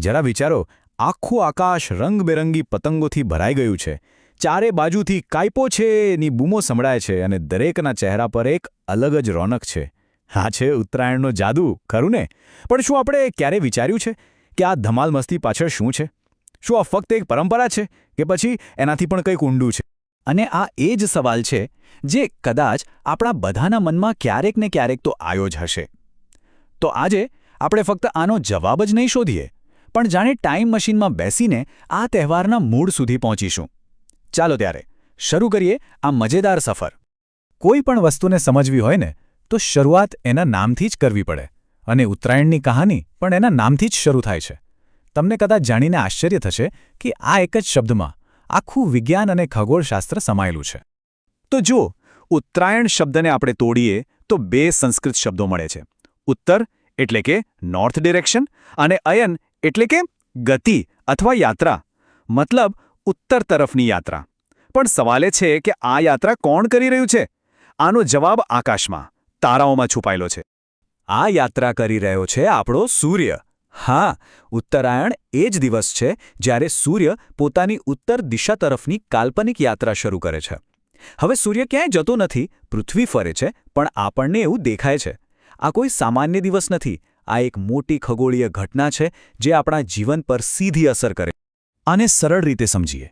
જરા વિચારો, આખું આકાશ રંગબેરંગી પતંગોથી ભરાઈ ગયું છે. ચારે બાજુથી કાયપો છે ની બૂમો સંભળાય છે અને દરેકના ચહેરા પર એક અલગ જ રોનક છે. હા છે ઉત્તરાયણનો જાદુ, ખરું ને? પણ શું આપણે ક્યારે વિચાર્યું છે કે આ ધમાલ મસ્તી પાછળ શું છે? શું આ ફક્ત એક પરંપરા છે કે પછી એનાથી પણ કંઈક ઊંડું છે? અને આ એ જ સવાલ છે જે કદાચ આપણા બધાના મનમાં ક્યારેક ને ક્યારેક તો આવ્યો જ હશે. તો આજે આપણે ફક્ત આનો જવાબ જ નહીં શોધીએ. પણ જાણે ટાઈમ મશીનમાં બેસીને આ તહેવારના મૂળ સુધી પહોંચીશું. ચાલો ત્યારે, શરૂ કરીએ આ મજેદાર સફર. કોઈ પણ વસ્તુને સમજવી હોય ને, તો શરૂઆત એના નામથી જ કરવી પડે અને ઉત્તરાયણની કહાની પણ એના નામથી જ શરૂ થાય છે. તમને કદાચ જાણીને આશ્ચર્ય થશે કે આ એક જ શબ્દમાં આખું વિજ્ઞાન અને ખગોળશાસ્ત્ર સમાયેલું છે. તો જો ઉત્તરાયણ શબ્દને આપણે તોડીએ તો બે સંસ્કૃત શબ્દો મળે છે. ઉત્તર એટલે કે નોર્થ ડિરેક્શન અને અયન એટલે કે ગતિ અથવા યાત્રા. મતલબ ઉત્તર તરફની યાત્રા. પણ સવાલ એ છે કે આ યાત્રા કોણ કરી રહ્યું છે? આનો જવાબ આકાશમાં, તારાઓમાં છુપાયેલો છે. આ યાત્રા કરી રહ્યો છે આપણો સૂર્ય. હા, ઉત્તરાયણ એ જ દિવસ છે જ્યારે સૂર્ય પોતાની ઉત્તર દિશા તરફની કાલ્પનિક યાત્રા શરૂ કરે છે. હવે સૂર્ય ક્યાંય જતો નથી, પૃથ્વી ફરે છે, પણ આપણને એવું દેખાય છે. આ કોઈ સામાન્ય દિવસ નથી. આ એક મોટી ખગોળીય ઘટના છે જે આપણા જીવન પર સીધી અસર કરે. આને સરળ રીતે સમજીએ.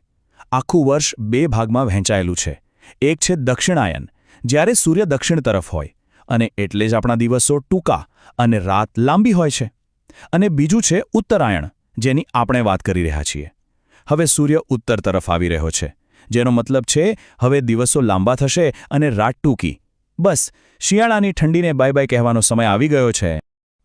આખું વર્ષ બે ભાગમાં વહેંચાયેલું છે. એક છે દક્ષિણાયન. જ્યારે સૂર્ય દક્ષિણ તરફ હોય, અને એટલે જ આપણા દિવસો ટૂંકા અને રાત લાંબી હોય છે. અને બીજું છે ઉત્તરાયણ, જેની આપણે વાત કરી રહ્યા છીએ. હવે સૂર્ય ઉત્તર તરફ આવી રહ્યો છે, જેનો મતલબ છે, હવે દિવસો લાંબા થશે અને રાત ટૂંકી. બસ, શિયાળાની ઠંડીને બાય બાય કહેવાનો સમય આવી ગયો છે.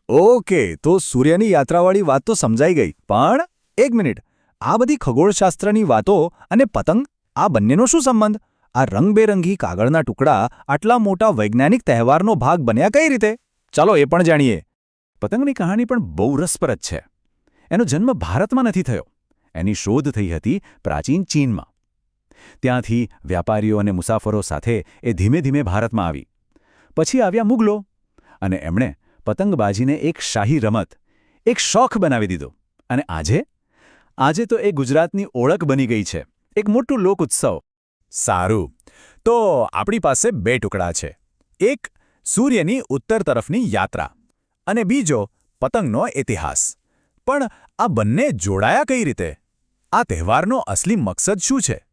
ઓકે, તો સૂર્યની યાત્રાવાળી વાત તો સમજાઈ ગઈ. પણ, એક મિનિટ. આ બધી ખગોળશાસ્ત્રની વાતો અને પતંગ, આ બંનેનો શું સંબંધ? આ રંગબેરંગી કાગળના ટુકડા આટલા મોટા વૈજ્ઞાનિક તહેવારનો ભાગ બન્યા કઈ રીતે? ચાલો એ પણ જાણીએ. પતંગની કહાણી પણ બહુ રસપ્રદ છે. એનો જન્મ ભારતમાં નથી થયો. એની શોધ થઈ હતી પ્રાચીન ચીનમાં. ત્યાંથી વ્યાપારીઓ અને મુસાફરો સાથે એ ધીમે ધીમે ભારતમાં આવી. પછી આવ્યા મુગલો. અને એમણે પતંગબાજીને એક શાહી રમત, એક શોખ બનાવી દીધો. અને આજે? આજે તો એ ગુજરાતની ઓળખ બની ગઈ છે. એક મોટું લોક ઉત્સવ. સારું. તો આપણી પાસે બે ટુકડા છે. એક, સૂર્યની ઉત્તર તરફની યાત્રા. અને બીજો, પતંગનો ઇતિહાસ. પણ આ બંને જોડાયા કઈ રીતે? આ તહેવારનો અસલી મકસદ શું છે?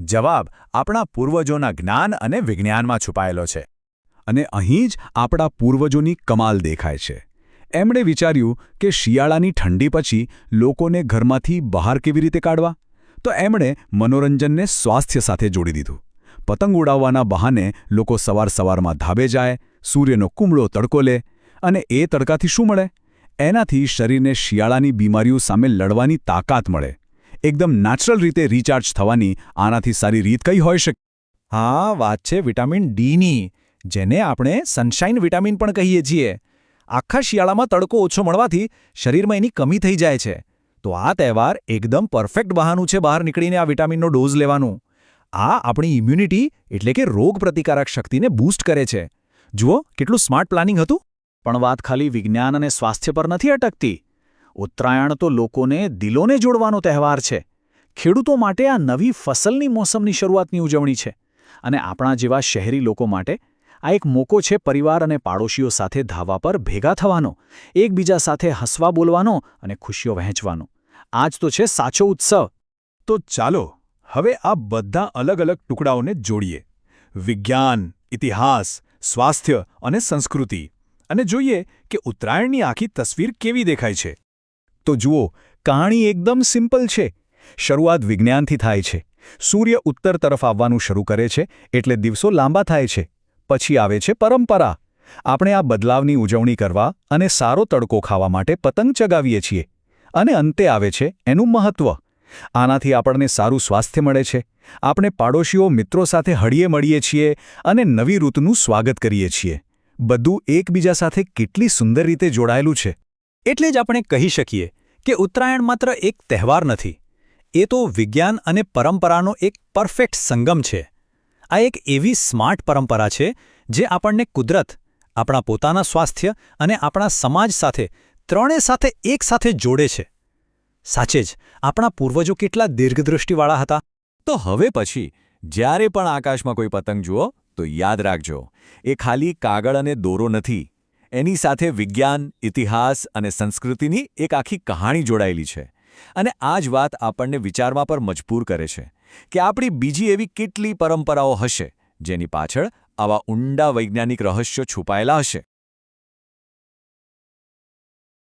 જવાબ આપણા પૂર્વજોના જ્ઞાન અને વિજ્ઞાનમાં છુપાયેલો છે. અને અહીં જ આપણા પૂર્વજોની કમાલ દેખાય છે. એમણે વિચાર્યું કે શિયાળાની ઠંડી પછી લોકોને ઘરમાંથી બહાર કેવી રીતે કાઢવા? તો એમણે મનોરંજનને સ્વાસ્થ્ય સાથે જોડી દીધું. પતંગ ઉડાવવાના બહાને લોકો સવાર સવારમાં ધાબે જાય, સૂર્યનો કુમળો તડકો લે અને એ તડકાથી શું મળે? એનાથી શરીરને શિયાળાની બીમારીઓ સામે લડવાની તાકાત મળે. એકદમ નેચરલ રીતે રિચાર્જ થવાની આનાથી સારી રીત કઈ હોઈ શકે હા, વાત છે વિટામિન ડીની જેને આપણે સનશાઇન વિટામિન પણ કહીએ છીએ. આખા શિયાળામાં તડકો ઓછો મળવાથી શરીરમાં એની કમી થઈ જાય છે. તો આ તહેવાર એકદમ પરફેક્ટ બહાનું છે બહાર નીકળીને આ વિટામિનનો ડોઝ લેવાનું. આ આપણી ઇમ્યુનિટી એટલે કે રોગ પ્રતિકારક શક્તિને બૂસ્ટ કરે છે. જુઓ, કેટલું સ્માર્ટ પ્લાનિંગ હતું. પણ વાત ખાલી વિજ્ઞાન અને સ્વાસ્થ્ય પર નથી અટકતી. ઉત્તરાયણ તો લોકોને દિલોને જોડવાનો તહેવાર છે. ખેડૂતો માટે આ નવી ફસલની મોસમની શરૂઆતની ઉજવણી છે. અને આપણા જેવા શહેરી લોકો માટે આ એક મોકો છે પરિવાર અને પાડોશીઓ સાથે ધાવા પર ભેગા થવાનો, એકબીજા સાથે હસવા બોલવાનો અને ખુશીઓ વહેંચવાનો. આજ તો છે સાચો ઉત્સવ. તો ચાલો, હવે આ બધા અલગ અલગ ટુકડાઓને જોડીએ. વિજ્ઞાન, ઇતિહાસ, સ્વાસ્થ્ય અને સંસ્કૃતિ. અને જોઈએ કે ઉત્તરાયણની આખી તસવીર કેવી દેખાય છે. તો જુઓ કહાણી એકદમ સિમ્પલ છે. શરૂઆત વિજ્ઞાનથી થાય છે. સૂર્ય ઉત્તર તરફ આવવાનું શરૂ કરે છે, એટલે દિવસો લાંબા થાય છે. પછી આવે છે પરંપરા. આપણે આ બદલાવની ઉજવણી કરવા અને સારો તડકો ખાવા માટે પતંગ ચગાવીએ છીએ. અને અંતે આવે છે એનું મહત્વ. આનાથી આપણને સારું સ્વાસ્થ્ય મળે છે. આપણે પાડોશીઓ મિત્રો સાથે હળીએ મળીએ છીએ અને નવી ઋતુનું સ્વાગત કરીએ છીએ. બધું એકબીજા સાથે કેટલી સુંદર રીતે જોડાયેલું છે. એટલે જ આપણે કહી શકીએ કે ઉત્તરાયણ માત્ર એક તહેવાર નથી. એ તો વિજ્ઞાન અને પરંપરાનો એક પરફેક્ટ સંગમ છે. આ એક એવી સ્માર્ટ પરંપરા છે જે આપણને કુદરત, આપણા પોતાના સ્વાસ્થ્ય અને આપણા સમાજ સાથે, ત્રણે સાથે એક સાથે જોડે છે. સાચે જ, આપણા પૂર્વજો કેટલા દીર્ઘદૃષ્ટિવાળા હતા. તો હવે પછી, જ્યારે પણ આકાશમાં કોઈ પતંગ જુઓ, તો યાદ રાખજો, એ ખાલી કાગળ અને દોરો નથી. એની સાથે વિજ્ઞાન, ઇતિહાસ અને સંસ્કૃતિની એક આખી કહાણી જોડાયેલી છે. અને આ જ વાત આપણને વિચારવા પર મજબૂર કરે છે. કે આપણી બીજી એવી કેટલી પરંપરાઓ હશે જેની પાછળ આવા ઊંડા વૈજ્ઞાનિક રહસ્યો છુપાયેલા હશે.